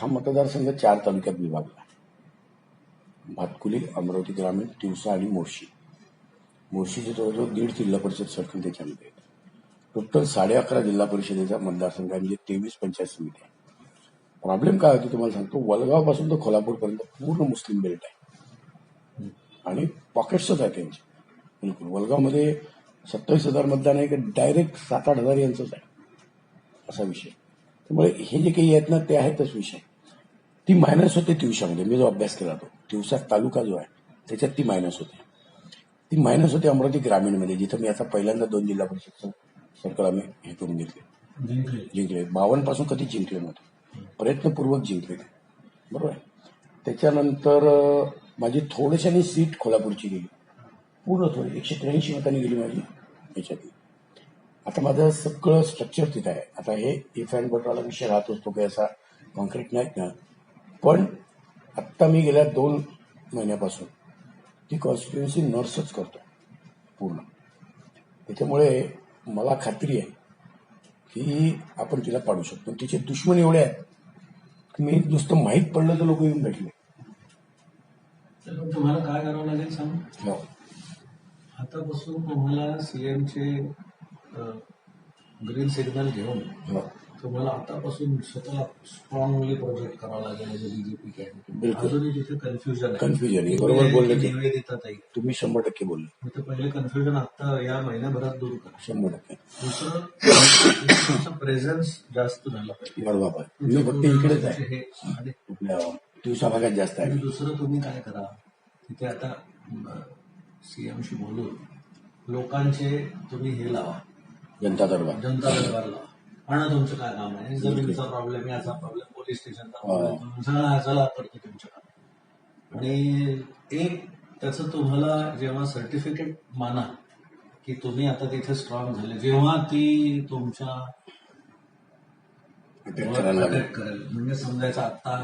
हा मतदारसंघ चार तालुक्यात विभागला भातकुली अमरावती ग्रामीण तिवसा आणि मोर्शी. मोर्शीचे जवळजवळ दीड जिल्हा परिषद सर्कल त्याच्यामध्ये आहेत. टोटल साडे अकरा जिल्हा परिषदेचा मतदारसंघ आहे म्हणजे तेवीस पंचायत समिती आहे. प्रॉब्लेम काय होतो तुम्हाला सांगतो वलगावपासून तर कोल्हापूरपर्यंत पूर्ण मुस्लिम बेल्ट आहे. आणि पॉकेट्सच आहे त्यांचे. बिलकुल. वलगावमध्ये सत्तावीस हजार मतदान आहे की डायरेक्ट सात आठ हजार यांचंच आहे. असा विषय. त्यामुळे हे जे काही आहेत ना ते आहेतच विषय. ती मायनस होते तिवसामध्ये मी जो अभ्यास केला तो. तिवसा तालुका जो आहे त्याच्यात ती मायनस होते. ती मायनस होते अमरावती ग्रामीणमध्ये जिथं मी आता पहिल्यांदा दोन जिल्हा परिषद सर्कल आम्ही हे करून घेतले. जिंकले. बावन्नपासून कधी जिंकले नव्हते. प्रयत्नपूर्वक जिंकले ते. बरोबर आहे? त्याच्यानंतर माझी थोडीशानी सीट कोल्हापूरची गेली. पूर्ण थोडी. एकशे त्र्याऐंशी मतांनी गेली माझी. याच्यातली. आता माझं सगळं स्ट्रक्चर तिथं आहे. आता हे इफ अँड बटवाला विषय राहत असतो काही असा कॉन्क्रीट नाहीत ना. पण आत्ता मी गेल्या दोन महिन्यापासून ती कॉन्स्टिट्युएन्सी नर्सच करतो. पूर्ण. त्याच्यामुळे मला खात्री आहे की आपण तिला पाडू शकतो. तिचे दुश्मन एवढे आहेत की मी नुसतं माहीत पडलं तर लोक येऊन भेटले. तुम्हाला काय करावं लागेल सांग? हो. आतापासून तुम्हाला सीएमचे ग्रीन सिग्नल घेऊन हो. तुम्हाला आतापासून स्वतः स्ट्रॉंगली प्रोजेक्ट करावा लागेल एज बीजेपी कॅन्डिडेट तिथे कन्फ्युजन आहे. बरोबर बोलले ते. निवेदिता ताई. तुम्ही शंभर टक्के बोलले. मी तर पहिले कन्फ्युजन आता या महिन्याभरात दूर करा शंभर टक्के. दुसरं तुमचं प्रेझेन्स जास्त झाला पाहिजे. बरोबर मी फक्त इकडेच आहे. हे दिवसा भागात जास्त आहे. दुसरं तुम्ही काय करा तिथे आता सीएमशी बोलून लोकांचे तुम्ही हे लावा. जनता दरबार जनता दरबार लावा म्हणा तुमचं काय काम आहे? जमिनीचा प्रॉब्लेम याचा प्रॉब्लेम पोलीस स्टेशनचा प्रॉब्लेम सगळा चला करतो तुमचं काम आणि एक त्याचं तुम्हाला जेव्हा सर्टिफिकेट माना की तुम्ही आता तिथे स्ट्रॉंग झाले जेव्हा ती तुमच्या करेल म्हणजे समजायचं आता.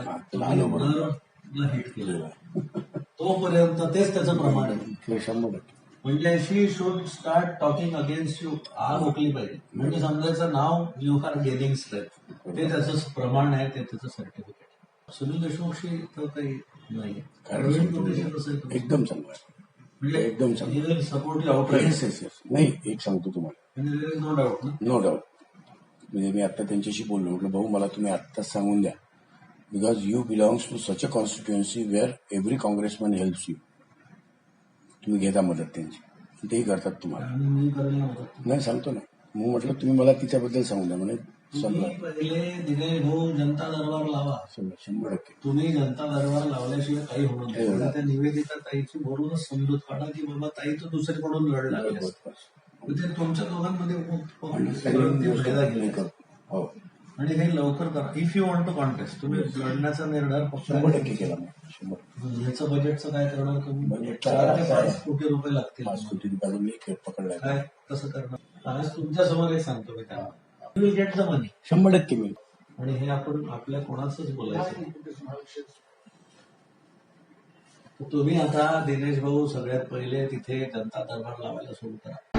हिट केलेलं तोपर्यंत तेच त्याचं प्रमाण आहे. शंभर टक्के. म्हणजे she should start talking against you आग ओकली पाहिजे. म्हणजे समजायचं नाव यू आर गेनिंग स्ट्रेंथ ते त्याचं प्रमाण आहे ते त्याचं सर्टिफिकेट सुनील देशमुखशी तर काही नाही? एकदम चांगलं म्हणजे एकदम चांगलं. सपोर्ट आउट नाही एक सांगतो तुम्हाला. नो डाऊट ना नो डाऊट म्हणजे मी आता त्यांच्याशी बोललो. म्हटलं भाऊ मला तुम्ही आत्ताच सांगून द्या. Because you belongs to such a constituency where every congressman helps you तुम्ही घेता मदत त्यांची. तेही करतात तुम्हाला. नाही सांगतो ना. मग म्हटलं तुम्ही मला तिच्याबद्दल सांगून द्या म्हणे. तुम्ही सगळं पहिले दिने भाऊ जनता दरबार लावा. शंभर टक्के. तुम्ही जनता दरबार लावल्याशिवाय काही होणार हो. त्या निवेदिता ताईची बोलूनच समजूत काढा की बाबा ताई तर दुसरीकडून लढला म्हणजे तुमच्या दोघांमध्ये फायदा. हो. आणि हे लवकर करा. If you want to contest तुम्ही लढण्याचा निर्धार शंभर टक्के केला ह्याचं बजेटचं काय करणार तुम्ही? चार ते? पाच कोटी रुपये लागतील. पाच कोटी रुपयाचा मी खेळ पकडलाय. काय? कसं करणार? आज तुमच्यासमोर एक सांगतो मी त्यांना you will get the money शंभर टक्के मी. आणि हे आपण आपल्या कोणाचंच बोलायचं तुम्ही आता दिनेश भाऊ सगळ्यात पहिले तिथे जनता दरबार लावायला सुरू करा.